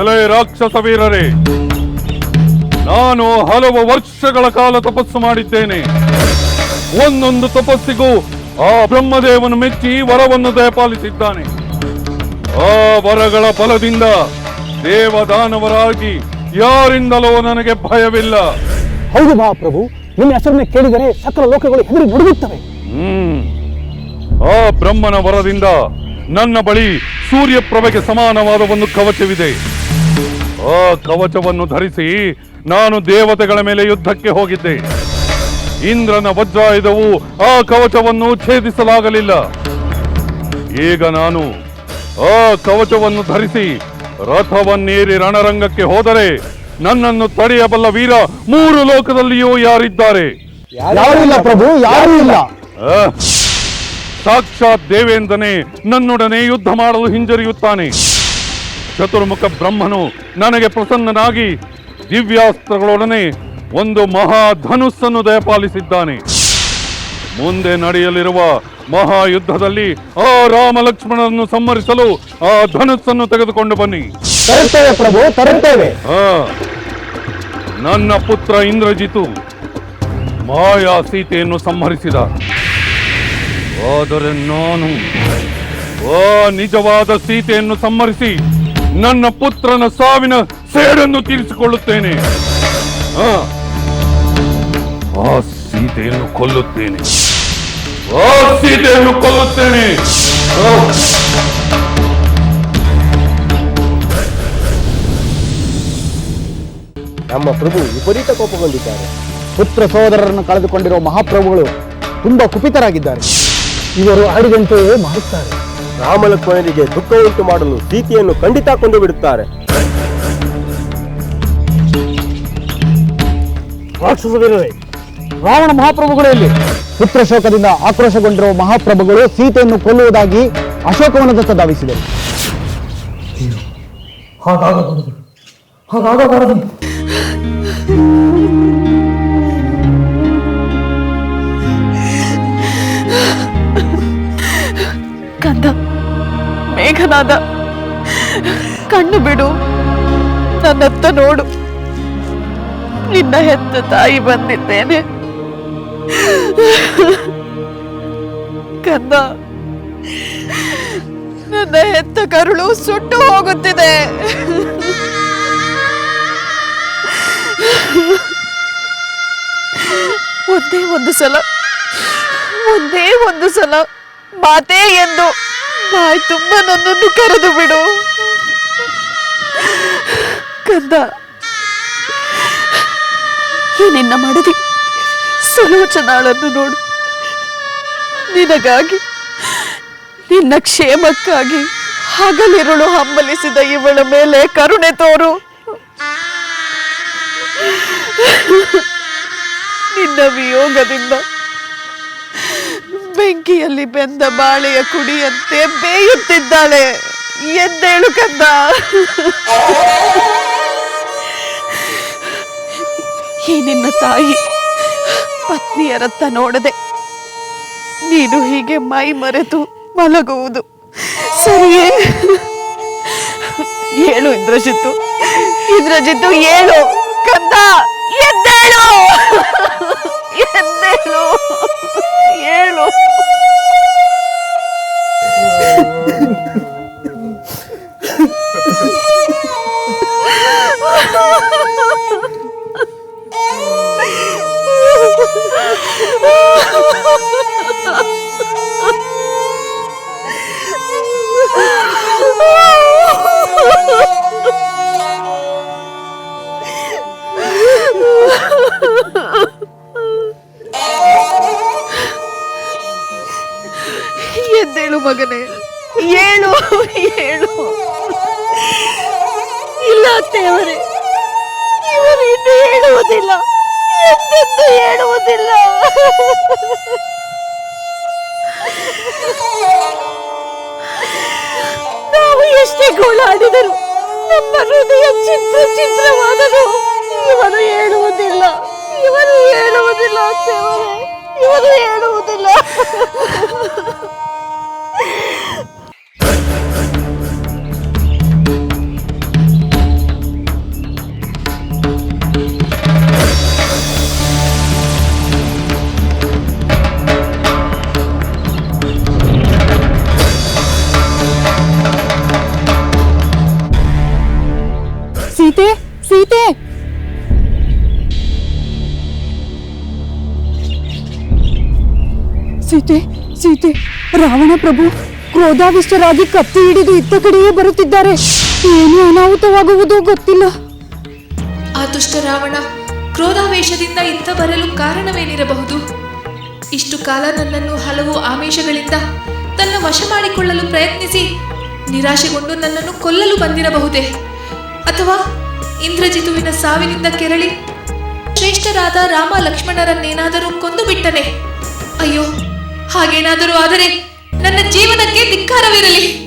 ಎಲೆ ರಾಕ್ಷಸ ವೀರರೇ ನಾನು ಹಲವು ವರ್ಷಗಳ ಕಾಲ ತಪಸ್ಸು ಮಾಡಿದ್ದೇನೆ. ಒಂದೊಂದು ತಪಸ್ಸಿಗೂ ಆ ಬ್ರಹ್ಮದೇವನು ಮೆಚ್ಚಿ ವರವನ್ನು ದಯಪಾಲಿಸಿದ್ದಾನೆ. ಆ ವರಗಳ ಫಲದಿಂದ ದೇವದಾನವರಾಗಿ ಯಾರಿಂದಲೋ ನನಗೆ ಭಯವಿಲ್ಲ. ಹೌದು ಮಹಾಪ್ರಭು ನಿಮ್ಮ ಹೆಸರನ್ನ ಕೇಳಿದರೆ ಸಕಲ ಲೋಕಗಳು ಹೆದರಿ ನಡುಗುತ್ತವೆ ಹ್ಮ್. ಆ ಬ್ರಹ್ಮನ ವರದಿಂದ ನನ್ನ ಬಳಿ ಸೂರ್ಯಪ್ರಭೆಗೆ ಸಮಾನವಾದ ಒಂದು ಕವಚವಿದೆ. ಆ ಕವಚವನ್ನು ಧರಿಸಿ ನಾನು ದೇವತೆಗಳ ಮೇಲೆ ಯುದ್ಧಕ್ಕೆ ಹೋಗಿದ್ದೆ. ಇಂದ್ರನ ವಜ್ರಾಯುಧವು ಆ ಕವಚವನ್ನು ಛೇದಿಸಲಾಗಲಿಲ್ಲ. ಈಗ ನಾನು ಆ ಕವಚವನ್ನು ಧರಿಸಿ ರಥವನ್ನೇರಿ ರಣರಂಗಕ್ಕೆ ಹೋದರೆ ನನ್ನನ್ನು ತಡೆಯಬಲ್ಲ ವೀರ ಮೂರು ಲೋಕದಲ್ಲಿಯೂ ಯಾರಿದ್ದಾರೆ? ಯಾರೂ ಇಲ್ಲ ಪ್ರಭು ಯಾರೂ ಇಲ್ಲ. ಸಾಕ್ಷಾತ್ ದೇವೇಂದ್ರನೇ ನನ್ನೊಡನೆ ಯುದ್ಧ ಮಾಡಲು ಹಿಂಜರಿಯುತ್ತಾನೆ. ಚತುರ್ಮುಖ ಬ್ರಹ್ಮನು ನನಗೆ ಪ್ರಸನ್ನನಾಗಿ ದಿವ್ಯಾಸ್ತ್ರಗಳೊಡನೆ ಒಂದು ಮಹಾ ಧನುಸ್ಸನ್ನು ದಯಪಾಲಿಸಿದ್ದಾನೆ. ಮುಂದೆ ನಡೆಯಲಿರುವ ಮಹಾಯುದ್ಧದಲ್ಲಿ ಆ ರಾಮ ಲಕ್ಷ್ಮಣರನ್ನು ಸಂಹರಿಸಲು ಆ ಧನುಸ್ಸನ್ನು ತೆಗೆದುಕೊಂಡು ಬನ್ನಿ. ತರುತ್ತೇವೆ ಪ್ರಭು ತರುತ್ತೇವೆ. ನನ್ನ ಪುತ್ರ ಇಂದ್ರಜಿತು ಮಾಯಾ ಸೀತೆಯನ್ನು ಸಂಹರಿಸಿದ. ಆದರೆ ನಾನು ಆ ನಿಜವಾದ ಸೀತೆಯನ್ನು ಸಂಹರಿಸಿ ನನ್ನ ಪುತ್ರನ ಸಾವಿನ ಸೇಡನ್ನು ತೀರಿಸಿಕೊಳ್ಳುತ್ತೇನೆ. ಆ, ಸೀತೆಯನ್ನು ಕೊಲ್ಲುತ್ತೇನೆ. ಆ ಸೀತೆಯನ್ನು ಕೊಲ್ಲುತ್ತೇನೆ. ನಮ್ಮ ಪ್ರಭು ವಿಪರೀತ ಕೋಪಗೊಂಡಿದ್ದಾರೆ ಪುತ್ರ ಸಹೋದರರನ್ನು ಕಳೆದುಕೊಂಡಿರುವ ಮಹಾಪ್ರಭುಗಳು ತುಂಬಾ ಕುಪಿತರಾಗಿದ್ದಾರೆ. ಇವರು ಆಡಿದಂತೆಯೇ ಮಾಡುತ್ತಾರೆ. ರಾಮಲಕ್ಷ್ಮಣರಿಗೆ ದುಃಖ ಉಂಟು ಮಾಡಲು ಸೀತೆಯನ್ನು ಖಂಡಿತ ಕೊಂಡು ಬಿಡುತ್ತಾರೆ. ರಾವಣ ಮಹಾಪ್ರಭುಗಳಲ್ಲಿ ಪುತ್ರ ಶೋಕದಿಂದ ಆಕ್ರೋಶಗೊಂಡಿರುವ ಮಹಾಪ್ರಭುಗಳು ಸೀತೆಯನ್ನು ಕೊಲ್ಲುವುದಾಗಿ ಅಶೋಕವನದತ್ತ ಧಾವಿಸಿದರು. ಹಾಗಾಗಬಾರದು ಹಾಗಾಗಬಾರದು. ಕಂದ, ಮೇಘನಾದ. ಕಣ್ಣು ಬಿಡು, ನನ್ನತ್ತ ನೋಡು. ನಿನ್ನ ಹೆತ್ತ ತಾಯಿ ಬಂದಿದ್ದೇನೆ. ಕಂದ, ನನ್ನ ಹೆತ್ತ ಕರುಳು ಸುಟ್ಟು ಹೋಗುತ್ತಿದೆ. ಒಂದೇ ಒಂದು ಸಲ, ಒಂದೇ ಒಂದು ಸಲ. ಮಾತೇ ಎಂದು ಬಾಯ್ ತುಂಬ ನನ್ನನ್ನು ಕರೆದು ಬಿಡು. ಕಂದ ಈ ನಿನ್ನ ಮಡದಿ ಸುಲೋಚನಾಳನ್ನು ನೋಡು. ನಿನಗಾಗಿ, ನಿನ್ನ ಕ್ಷೇಮಕ್ಕಾಗಿ ಹಗಲಿರುಳು ಹಂಬಲಿಸಿದ ಇವಳ ಮೇಲೆ ಕರುಣೆ ತೋರು. ನಿನ್ನ ವಿಯೋಗದಿಂದ ಬೆಂಕಿಯಲ್ಲಿ ಬೆಂದ ಬಾಳೆಯ ಕುಡಿಯಂತೆ ಬೇಯುತ್ತಿದ್ದಾಳೆ. ಎದ್ದೇಳು ಕಂದ. ಈ ನಿನ್ನ ತಾಯಿ ಪತ್ನಿಯರತ್ತ ನೋಡದೆ ನೀನು ಹೀಗೆ ಮೈ ಮರೆತು ಮಲಗುವುದು. ಸರಿಯೇ? ಹೇಳು ಇಂದ್ರಜಿತ್ತು. ಇಂದ್ರಜಿತ್ತು ಹೇಳು ಕಂದ, ಎದ್ದೇಳು. ಎದ್ದೇಳು. ಏಳು ಎದ್ದೇಳು ಮಗನೇ. ಏಳು ಏಳು. ಇಲ್ಲ ಅತ್ತೆಯವರೇ ಇವರು ಇನ್ನು ಹೇಳುವುದಿಲ್ಲ. ಎಂದೆಂದು ಹೇಳುವುದಿಲ್ಲ. ನಾವು ಎಷ್ಟೇ ಗೋಳಾಡಿದರು ನಮ್ಮ ಹೃದಯ ಚಿತ್ರ ಚಿತ್ರವಾದರೂ ಇವರು ಹೇಳುವುದಿಲ್ಲ. ಇವರು ಹೇಳುವುದಿಲ್ಲ ಅತ್ತೆಯವರೇ ಇವರು ಹೇಳುವುದಿಲ್ಲ. ಸೀತೆ ಸೀತೆ. ಸೀತೆ ಸೀತೆ, ರಾವಣ ಪ್ರಭು ಕ್ರೋಧಾವಿಷ್ಟರಾಗಿ ಕತ್ತಿ ಹಿಡಿದು ಇತ್ತ ಕಡೆಯೇ ಬರುತ್ತಿದ್ದಾರೆ. ಏನು ಅನಾಹುತವಾಗುವುದೋ ಗೊತ್ತಿಲ್ಲ. ಆ ರಾವಣ ಕ್ರೋಧಾವೇಶದಿಂದ ಇತ್ತ ಬರಲು ಕಾರಣವೇನಿರಬಹುದು? ಇಷ್ಟು ಕಾಲ ನನ್ನನ್ನು ಹಲವು ಆಮಿಷಗಳಿಂದ ತನ್ನ ವಶ ಮಾಡಿಕೊಳ್ಳಲು ಪ್ರಯತ್ನಿಸಿ ನಿರಾಶೆಗೊಂಡು ನನ್ನನ್ನು ಕೊಲ್ಲಲು ಬಂದಿರಬಹುದೇ? ಅಥವಾ ಇಂದ್ರಜಿತುವಿನ ಸಾವಿನಿಂದ ಕೆರಳಿ ಶ್ರೇಷ್ಠರಾದ ರಾಮ ಲಕ್ಷ್ಮಣರನ್ನೇನಾದರೂ ಕೊಂದು ಬಿಟ್ಟನೆ ಅಯ್ಯೋ ಹಾಗೇನಾದರೂ ಆದರೆ ನನ್ನ ಜೀವನಕ್ಕೆ ಧಿಕ್ಕಾರವಿರಲಿ.